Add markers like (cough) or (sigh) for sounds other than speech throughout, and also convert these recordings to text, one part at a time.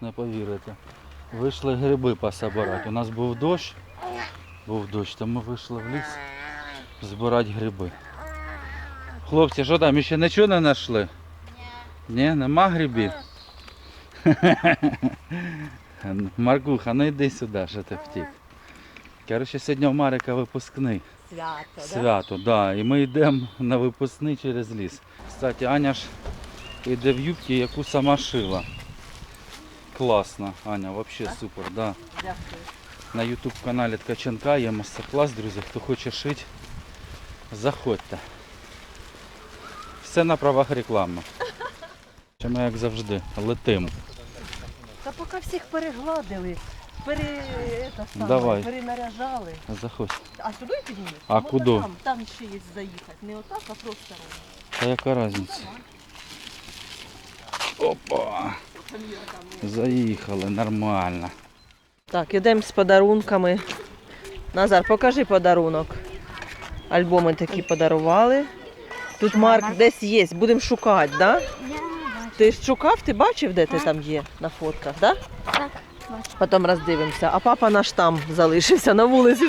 не повірите. Вийшли гриби пособирати. У нас був дощ, був дощ, то ми вийшли в ліс збирати гриби. Хлопці, що там, ще нічого не знайшли? Ні, нема грибів? (laughs) Маркуха, ну йди сюди, що ти втік. Коротше, сьогодні у Марика випускний. Свято, да? Свято, да. І ми йдемо на випускний через ліс. Кстати, Аня ж йде в юбці, яку сама шила. Класно, Аня, взагалі супер, да. Дякую. На YouTube каналі Ткаченка є мастер-клас, друзі. Хто хоче шити, заходьте. Все на правах реклами. (laughs) Ми як завжди летимо. Та поки всіх перегладили, пере... это саме, Давай. перенаряжали. Заходь. А сюди піднімеш? А Можна куди? Там, там ще є заїхати. Не отак, а просто ровно. Та яка різниця? Опа! Заїхали, нормально. Так, ідемо з подарунками. Назар, покажи подарунок. Альбоми такі подарували. Тут Марк десь є, будемо шукати, так? Да? Ти ж шукав, ти бачив, де ти там є на фотках, так? Да? Так. Потім роздивимося. А папа наш там залишився на вулиці.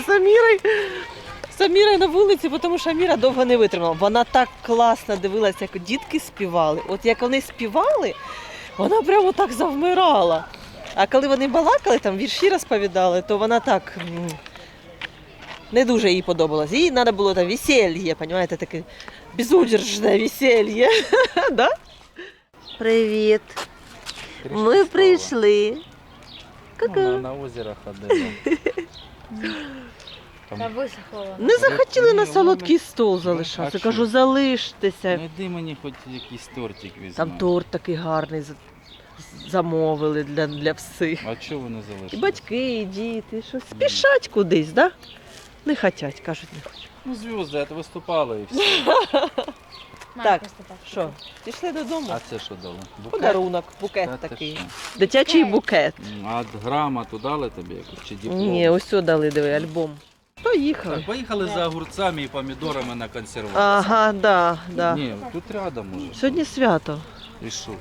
З Амірою на вулиці, тому що Аміра довго не витримала. Вона так класно дивилася, як дітки співали. От як вони співали, вона прямо так завмирала. А коли вони балакали, там вірші розповідали, то вона так не дуже їй подобалось. Їй треба було там веселье, розумієте, таке безудержне веселье. (laughs) да? Привіт. Ми прийшли. Ну, на, на озеро ходили. (laughs) Там- Та висохло. Не захотіли на солодкий стол залишатися. Кажу, залиштеся. Ну йди мені хоч якийсь тортик візьми. Там торт такий гарний за- замовили для, для всіх. А чого вони І залишили? батьки, і діти, що спішать кудись, да? Не хотять, кажуть, не хочуть. Ну зв'язки, це виступали і все. Так, Що, пішли додому? А це що дали? Букет? Подарунок, букет Та ти такий. що? Дитячий букет. М, А грамоту дали тобі якусь чи диплом? Ні, ось сюди дали, диви, альбом. Поїхали. Так, поїхали за огурцями і помідорами на консервацію. Ага, да, да. Ні, тут рядом уже. Сьогодні свято. І що?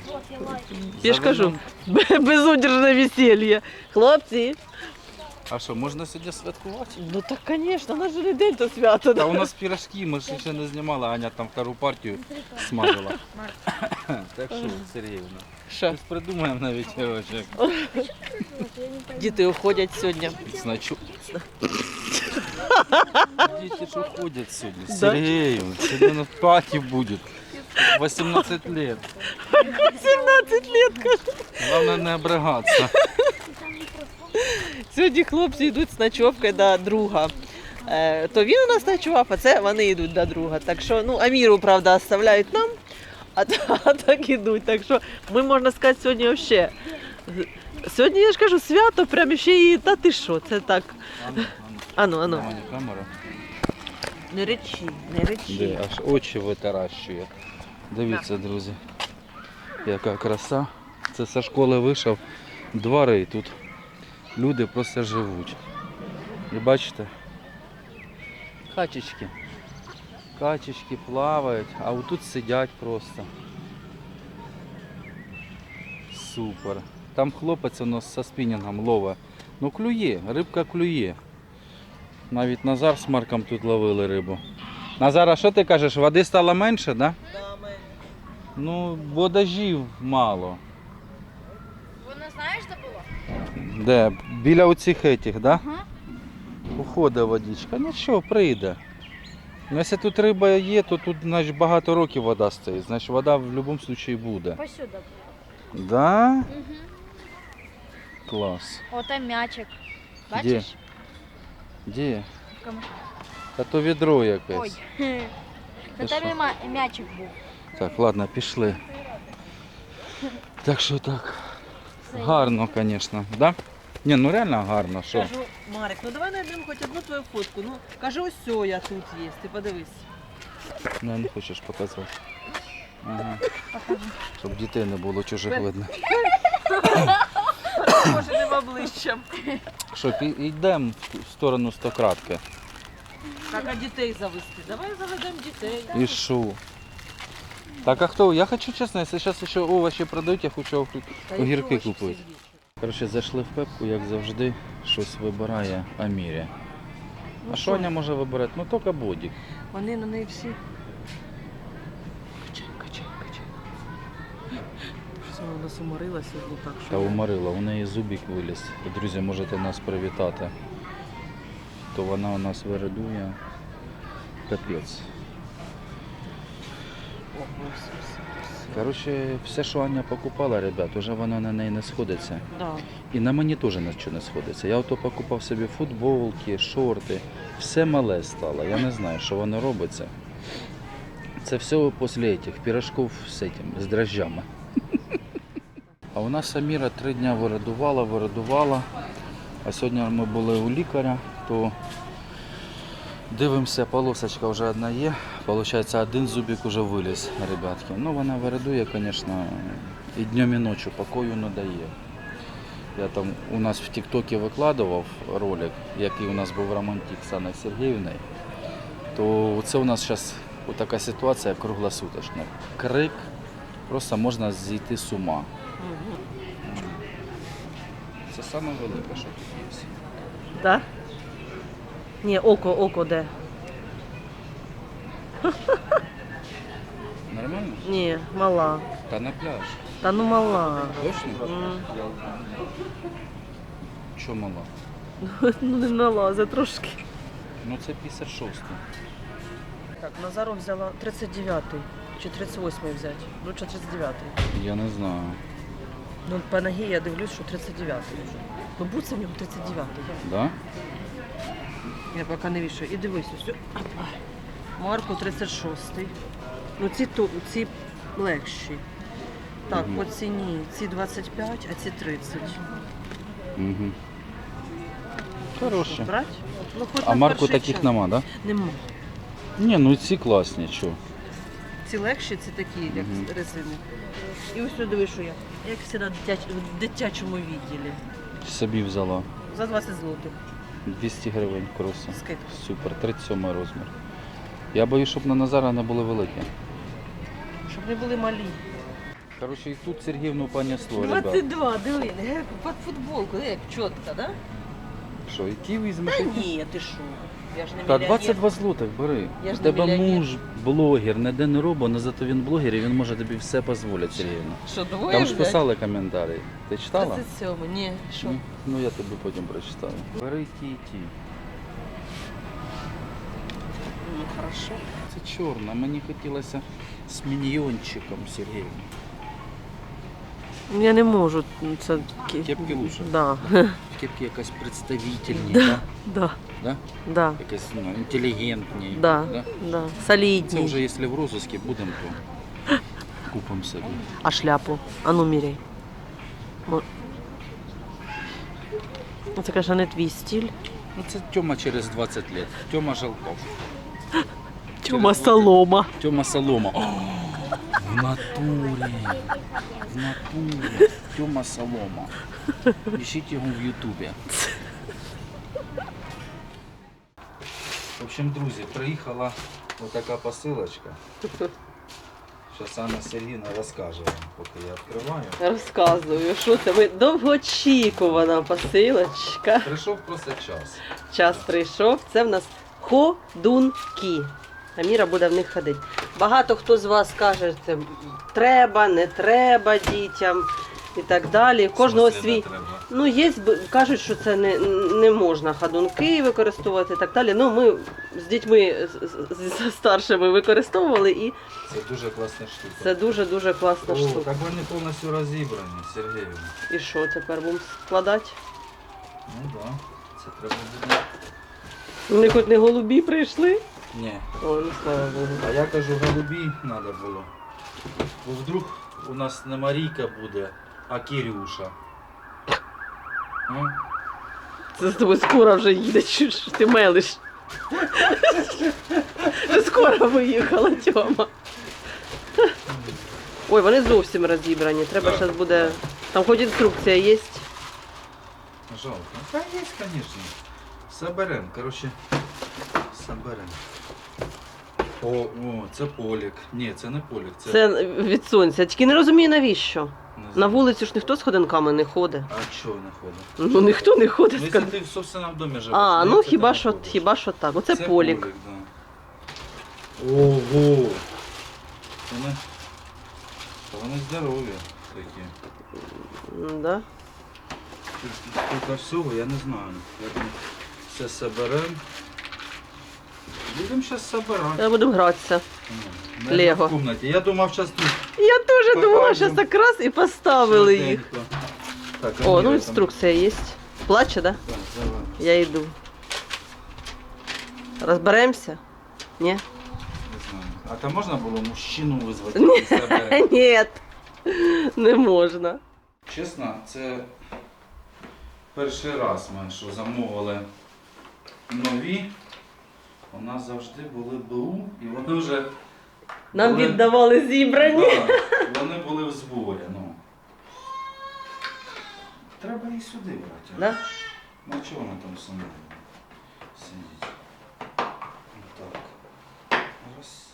Я ж кажу, безудержне весілля. Хлопці, А що, можна сьогодні святкувати? ну так, звісно, наш же день то свято. Та у нас пірожки, ми ж ще не знімали, Аня там втору партію смажила. Так що, Сергіївна, Що? щось придумаємо навіть. Діти уходять сьогодні. Значу. Діти ж уходять сьогодні. Сергею, сьогодні на паті буде. 18 лет. 17 лет, кажу. Главное не обригатися. Сьогодні хлопці йдуть з ночовкою до друга. Е, то він у нас ночував, а це вони йдуть до друга. Так що, ну, Аміру, правда, оставляють нам, а, та- а так ідуть. Так що ми, можна сказати, сьогодні взагалі. Сьогодні я ж кажу, свято, прям ще і та ти що, це так. Ану, Ану. Аня, камера. Не речі, не речі. Де, аж очі витаращує. Дивіться, друзі, яка краса. Це зі школи вийшов двори тут. Люди просто живуть. І бачите, качечки. Качечки плавають, а отут сидять просто. Супер. Там хлопець у нас зі спінінгом ловить. Ну клює, рибка клює. Навіть Назар з Марком тут ловили рибу. Назар, а що ти кажеш, води стало менше, да? Да, ми- Ну, бо дождів мало. Воно знаєш, де було? Де? Біля оцих етих, да? Ага. Уходить водичка. Нічого, прийде. Ну, якщо тут риба є, то тут значить, багато років вода стоїть. Значить вода в будь-якому випадку буде. Посюди було. Да? Угу. Клас. Ота м'ячик. Бачиш? Де? Камушку. Та то відро якесь. Ой. (laughs) Ну там і м'ячик був. Так, ладно, пішли. Так що так. Гарно, звісно, да? Ні, ну реально гарно, що? Кажу, Марик, ну давай знайдемо хоч одну твою фотку. Ну, каже, ось сьо я тут є, ти подивись. Ну, не хочеш показати. (laughs) Ага. Щоб дітей не було чужих видно. (laughs) Може, не в обличчя. Що, йдемо в сторону стократки. Так, а дітей завести. Давай заведемо дітей. І що? Так, а хто? Я хочу чесно, якщо зараз ще овочі продають, я хочу огірки купити. Коротше, зайшли в пепку, як завжди, щось вибирає Амірі. А що Аня може вибирати? Ну тільки бодік. Вони на неї всі. Вона насуморилася, ну так Та що. уморила, у неї зубик виліз. Друзі, можете нас привітати. То вона у нас вирадує. Капець. Коротше, все, що Аня покупала, ребят, уже воно на неї не сходиться. Да. І на мені теж нічого не сходиться. Я ото покупав собі футболки, шорти, все мале стало. Я не знаю, що воно робиться. Це все після цих пірожків з, этим, з дрожжами. А у нас Аміра три дні вирадувала, вирадувала. А сьогодні ми були у лікаря, то дивимося, полосочка вже одна є. Получається, один зубик вже виліз, ребятки. Ну вона вирадує, звісно, і днем, і ночі покою не дає. Я там у нас в Тіктокі викладував ролик, який у нас був романтик з Анною Сергіївною. То це у нас зараз така ситуація круглосуточна. Крик, просто можна зійти з ума. Це саме велике, що тут є. Да? Ні, око, око де? Нормально? Ні, мала. Та на пляж. Та ну мала. Точно? М. Що мало? (laughs) Ну не налазить трошки. Ну це 56. Так, Назару взяла 39-й чи 38-й взяти. Лучше 39-й. Я не знаю. Ну, по ногі я дивлюсь, що 39-й вже. Ну, будь в ньому 39-й. Да? Я поки не вішаю. І дивись, ось. Опа. Марку 36-й. Ну, ці, ту- ці легші. Так, по ціні ці 25, а ці 30. Угу. Хороші. Брать? Ну, хоч А на марку перший таких час. нема, да? Нема. Ні, ну ці класні, що? Ці легші, ці такі, як резини. І ось сюди диви, що я. Як всі на дитяч... в дитячому відділі. Собі взяла. За 20 злотих. 200 гривень кроси. Скидка. Супер, 37 розмір. Я боюсь, щоб на Назара не були великі. Щоб не були малі. Коротше, і тут Сергіївну понесло, ребят. 22, диви, не, під футболку, як чітко, да? Що, які візьмеш? Та ні, ти що? Я ж не Та мільйонер. 22 злотих бери. Я ж У не тебе мільйонер. муж блогер, ніде не робить, але зато він блогер і він може тобі все дозволити, Сергіївна. Що, двоє Там ж взяти? писали коментарі. Ти читала? 37, ні, що? Ну, Ну я тобі потім прочитаю. Бери ті і ті. Ну, хорошо. Це чорна, мені хотілося з міньйончиком, Сергіївна. Я не можу. Це... Кепки лучше. Да. Кепки якась представительні, Да. да? Да. Да? Да. Якась ну, інтелігентні. Да. Да? Да. Це Солідні. вже якщо в розыске будемо, то купимо собі. А шляпу? А ну міряй. Мо- Ну, Це, конечно, не твій стиль. Ну це Тьома через 20 років. Тьома Жалков. Тьома солома. Тьома Солома. О, в натурі. В натурі. Тьома Солома. Ищіть його в Ютубі. В общем, друзі, приїхала отака посилочка. Зараз Анна Сергійовна розкаже вам, поки я відкриваю. Розказую, що це ви довгоочікувана посилочка. Прийшов просто час. Час прийшов. Це в нас ходунки. Аміра буде в них ходити. Багато хто з вас каже, це треба, не треба дітям і так далі. Кожного свій. Ну, є, кажуть, що це не, не можна ходунки використовувати і так далі. Ну, ми з дітьми з, з- старшими використовували і Це дуже класна штука. це дуже-дуже класна О, штука. так вони повністю розібрані, Сергіївна. І що тепер будемо складати? Ну так, да. це треба буде. Вони хоч не голубі прийшли. Ні. О, ну слава Богу. А я кажу, голубі треба було. Бо вдруг у нас не Марійка буде, а Кирюша. Ну, Це з тобою скоро вже їде, чи ж ти мелиш. Вже скоро виїхала Тьома. Ой, вони зовсім розібрані. Треба Да. зараз буде. Там хоч інструкція є. жалко. Та є, звісно. Соберем, коротше. Соберем. О, о, це полік. Ні, це не полік, це, Це від сонця. Тільки не розумію навіщо. знаю. На вулицю ж ніхто з ходинками не ходить. А чого не ходить? Ну ніхто не ходить Ну, якщо ти в собственному домі живеш. А, ну, ну це хіба ти що, ходиш. хіба що так. Оце Це полік. да. Ого! Вони, вони здорові такі. М, Да? Тут всього, я не знаю. Як ми все соберемо. Будемо зараз собирати. Зараз будемо гратися. Лего. В кімнаті. Я думав, зараз тут Я теж думала, Покажемо. що якраз і поставили їх. швиденько. Так, О, ну там. інструкція є. Плаче, да? Так, давай. Я йду. Розберемося? Ні? Не знаю. А там можна було мужчину визвати? який себе? (laughs) Ні. Не можна. Чесно, це перший раз ми що замовили нові. У нас завжди були БУ і вони вже Нам Були- віддавали зібрані. да, вони були в зборі. Ну. Треба їх сюди брати. а? Да? Ну чого вони там самі сидять? Так. Раз.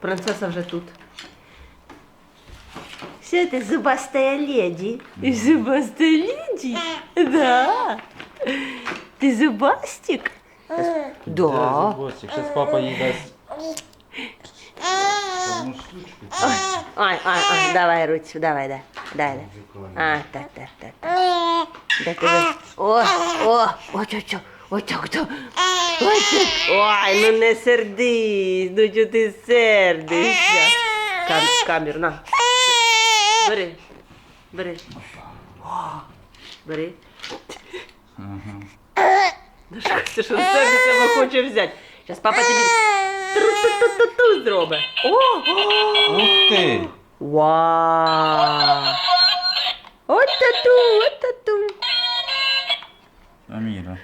Принцеса вже тут. Все это зубастая леди. Зубастая леді? Да. Ти зубастик? Да. Зараз папа їй дасть одну штучку. Ай, ай, ай, давай ручку, давай, да. Дай, да. А, так, так, так. Так, давай. О, о, о, чо, чо, о, чо, чо. Ой, чо. Ой, ну не сердись, ну чого ти сердишся. Кам, камеру, на. Бери, бери. О, бери. Ага. Що це сердиться, хоче взяти. Зараз папа тобі тру-ту-ту-ту зробить. О, о, Ух ти! Вау! От тату, от тату. Аміра.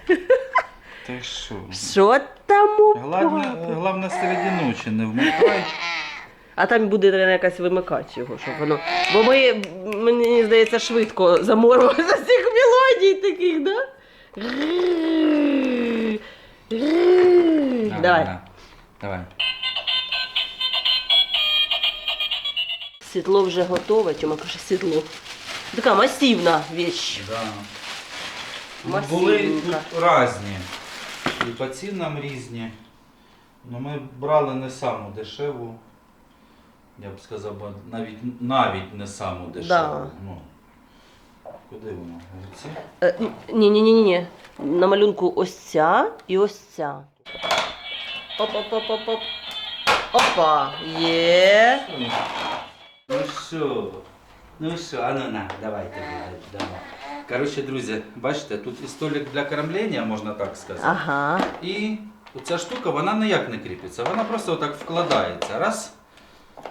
Ти що? Що там у Головне, папи? головне середі ночі не вмикай. А там буде наверное, якась вимикач його, щоб воно. Бо ми, мені здається, швидко заморилися з цих мелодій таких, да? Давай. Давай. Світло вже готове, Тьома каже, світло. Така масивна віч. Да. Ну, Масивненька. Були тут різні. І по цінам різні. Ну, ми брали не саму дешеву. Я б сказав, навіть, навіть не саму дешеву. Да. Ну, куди воно? Ні, ні, ні, ні. На малюнку ось ця і ось ця. Оп-оп-оп-оп-оп. Опа, є. Ну що? Ну що, а ну на, давайте, давай. Коротше, друзі, бачите, тут і столик для кормлення, можна так сказати. Ага. І ця штука, вона ніяк не кріпиться, вона просто отак вкладається. Раз.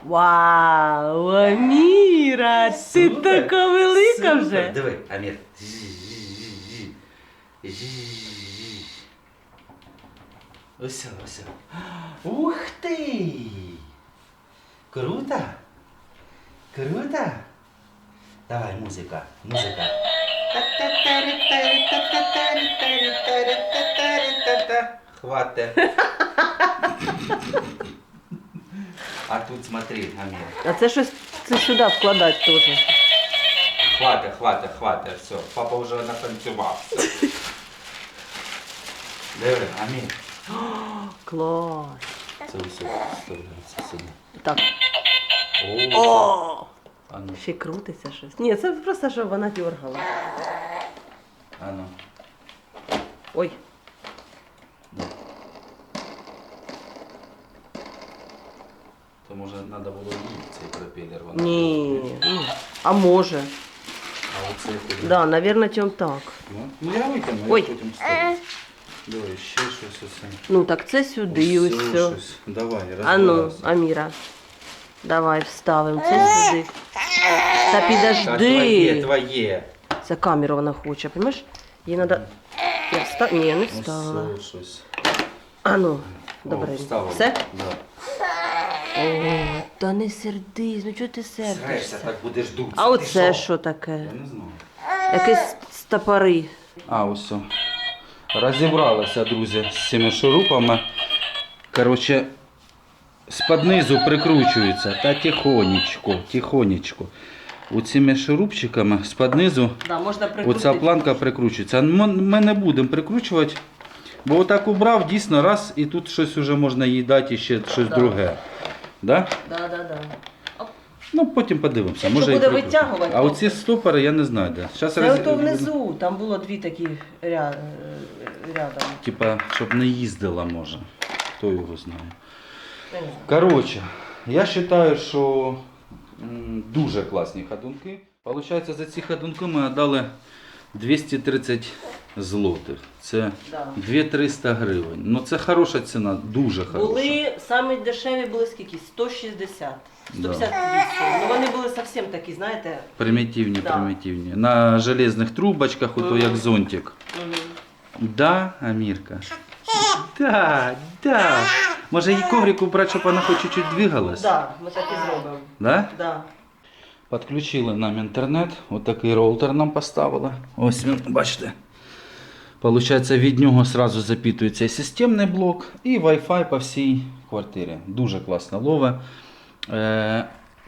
Вау, Аміра, ти Супер, така велика Супер. вже. Диви, Амір. Ось, ось. Ух ти! Круто! Круто! Давай, музика, музика. Хватит. А тут смотри, Амир. А це щось це сюди вкладати теж. Хватит, хватит, хватит, все. Папа вже натанцювався. Диви, Амір. Клас. Це все вставляється сюди. Так. О! О! А ну, Ще крутиться щось. Ні, це просто щоб вона дергала. а ну. Ой. може треба було їй цей пропелер. вона Ні. крутить. ні. А може. А оце куди? Да, наверное, тем так. Ну, ну я витягну, Ой. я потім ставлю. Давай, ще щось оце. Ну так це сюди, ось Ось все. щось. Давай, А ну, розбирався. Аміра. Давай вставимо це сюди. Та Та твоє, підожди. твоє. Це камеру вона хоче, розумієш? Їй треба. Я встав... Ні, не Ось вставила. це щось. А ну, О, добре. вставила. Все? Да. О, та не сердись, ну чого ти Сраєшся, сердишся? так будеш дутися. А Ти оце що таке? Я не знаю. Якісь стопори. А, ось. все. Розібралися, друзі, з цими шурупами. Коротше, з-під низу прикручуються. Та тихонечко, тихонечко. оцими шурупчиками з-під низу Да, можна прикрутити. оця планка прикручується. Ми, ми не будемо прикручувати, бо отак убрав, дійсно, раз, і тут щось вже можна їй дати і ще щось Да. друге. Да? Да, да, да. Ну, потім подивимося. Може, і буде прикрутимо. витягувати, А то- оці стопори я не знаю де. Щас Це роз- ото внизу, там було дві такі ря... е, рядом. Типа, щоб не їздила, може. Хто його знає. Я не знаю. Коротше, я вважаю, що м, дуже класні ходунки. Получається, за ці ходунки ми віддали 230 злотих. Це Да. 2-300 гривень. Ну це хороша ціна, дуже хороша. Були самі дешеві були скільки? 160. Да. 158. Ну вони були зовсім такі, знаєте. Примітивні, Да. примітивні. На железних трубочках, ото як зонтик. Да, Амірка? Да, да. Може їй коврик убрати, щоб вона хоч чуть-чуть двигалась? Да, ми так і зробимо. Да? Да. Підключили нам інтернет, отакий роутер нам поставили. Ось він, бачите. Получається, від нього одразу запитується і системний блок, і Wi-Fi по всій квартирі. Дуже класно лове.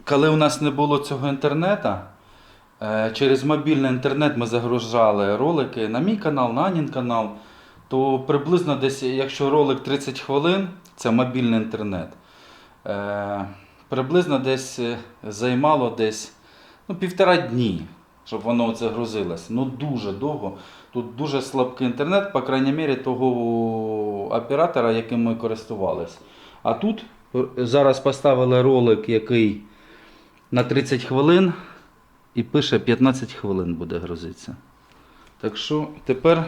Коли у нас не було цього інтернету, е, через мобільний інтернет ми загружали ролики на мій канал, на Анін канал, то приблизно десь, якщо ролик 30 хвилин, це мобільний інтернет. Е, приблизно десь е, займало десь ну, півтора дні, щоб воно це грузилось. Ну дуже довго. Тут дуже слабкий інтернет, по крайній мірі, того оператора, яким ми користувалися. А тут зараз поставили ролик, який на 30 хвилин і пише 15 хвилин буде грузитися. Так що тепер,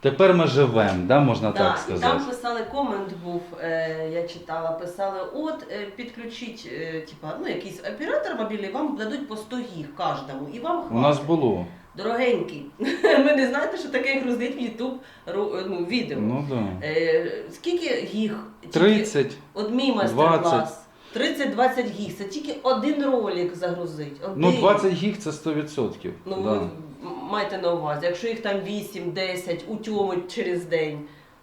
тепер ми живемо, да, можна Да, так і сказати. там писали комент був, е, я читала, писали, от е, підключіть, е, типа, ну якийсь оператор мобільний, вам дадуть по 100 гіг кожному, і вам У нас було. Дорогенький, (laughs) ви не знаєте, що таке грузить в YouTube ру- ну, відео. Ну, да. Е, скільки гіг? Тільки 30. От мій 20. майстер-клас. 30-20 гіг. Це тільки один ролик загрузить. Один. Ну 20 гіг це 100%. Ну, да. ви майте на увазі, якщо їх там 8-10 утьомить через день.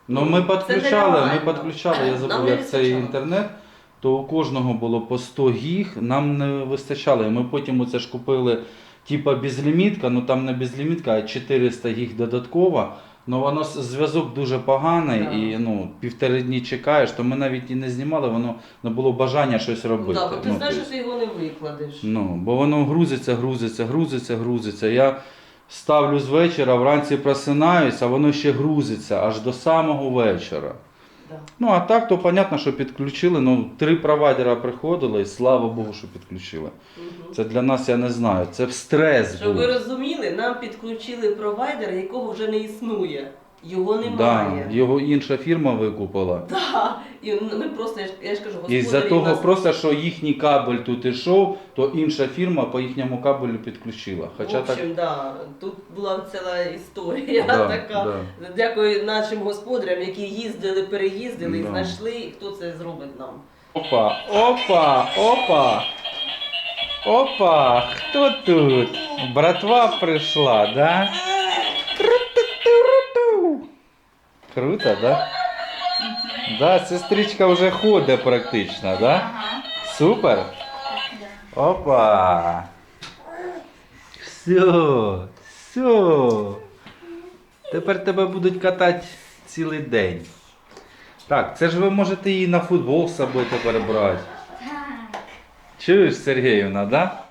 Ну ми підключали, ми підключали, я забув, як цей інтернет, то у кожного було по 100 гіг, нам не вистачало. Ми потім оце ж купили, типа безлімітка, ну там не безлімітка, а 400 гіг додатково. Ну воно зв'язок дуже поганий Да. і ну, півтори дні чекаєш, то ми навіть і не знімали, воно не було бажання щось робити. Да, бо ти Ну, знаєш, що ти його не викладеш. Ну, бо воно грузиться, грузиться, грузиться, грузиться. Я ставлю з вечора, вранці просинаюсь, а воно ще грузиться аж до самого вечора. Да. Ну, а так, то понятно, що підключили. Ну, три провайдера приходили, і слава Богу, що підключили. Угу. Це для нас, я не знаю, це в стрес Щоб був. ви розуміли, нам підключили провайдер, якого вже не існує. Його Да, немає. його інша фірма викупила. Да. І ми просто, я ж, я ж кажу, І з-за того нас- просто, що їхній кабель тут ішов, то інша фірма по їхньому кабелю підключила. Хоча в общем, так. да, тут була ціла історія Да, така. да. Дякую нашим господарям, які їздили, переїздили і знайшли, і хто це зробить нам. Опа, опа, опа. Опа, хто тут? Братва прийшла, да? Круто, да? Да, сестричка вже ходить практично, да? Супер. Опа. Все, все. Тепер тебе будуть катати цілий день. Так, це ж ви можете її на футбол з собою тепер брати. Чуєш, Сергіївна, да?